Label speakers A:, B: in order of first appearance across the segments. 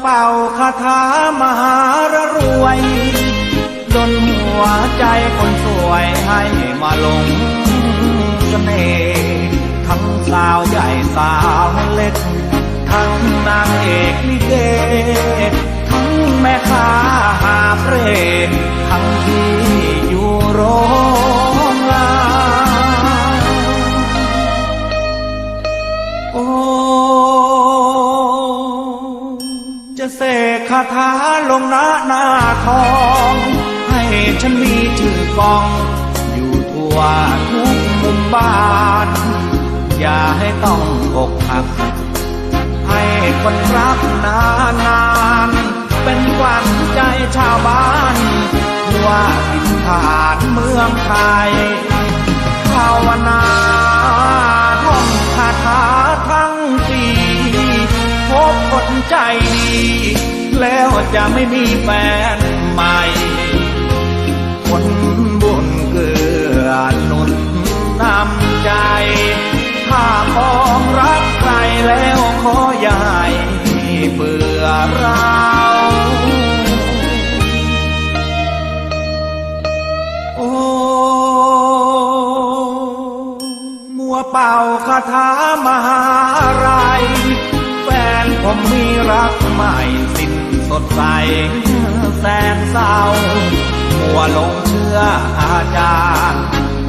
A: เป่าคาถามหารรวย จนหัวใจคนสวยให้มาลง เสกคาถาลงหน้าหน้าทอง ให้ฉันมีชื่อกอง อยู่ทั่วทุกมุมบ้าน อย่าให้ต้องอกหัก ให้คนรักนานนานเป็นขวัญใจชาวบ้านทั่วทินฐานเมืองไทยภาวนาท่องคาถาทั้งปีพบคนใจดี แล้วจะไม่มีแฟนใหม่ คนบุญเกือหนุนนำใจ ถ้ามองรักใครแล้วขอยาให้เบื่อเราโอ้มัวเป่าคาถามหาไรแฟนผมมีรักใหม่ สดใสแสนเศร้ามัวหลงเชื่ออาจารย์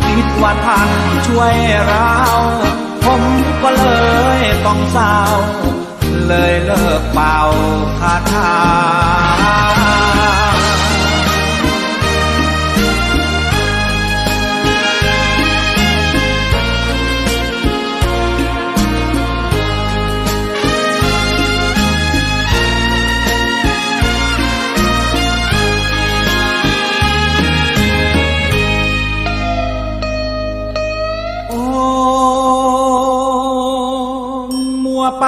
A: คิดว่าท่านช่วยเรา ผมก็เลยต้องเศร้า เลยเลิกเป่าคาถา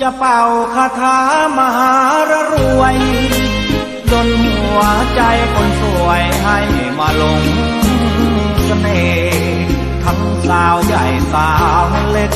A: จะเป่าคาถามหารรวยดนหัวใจคนสวยให้มาหลงเสน่ห์ทั้งสาวใหญ่สาวเล็ก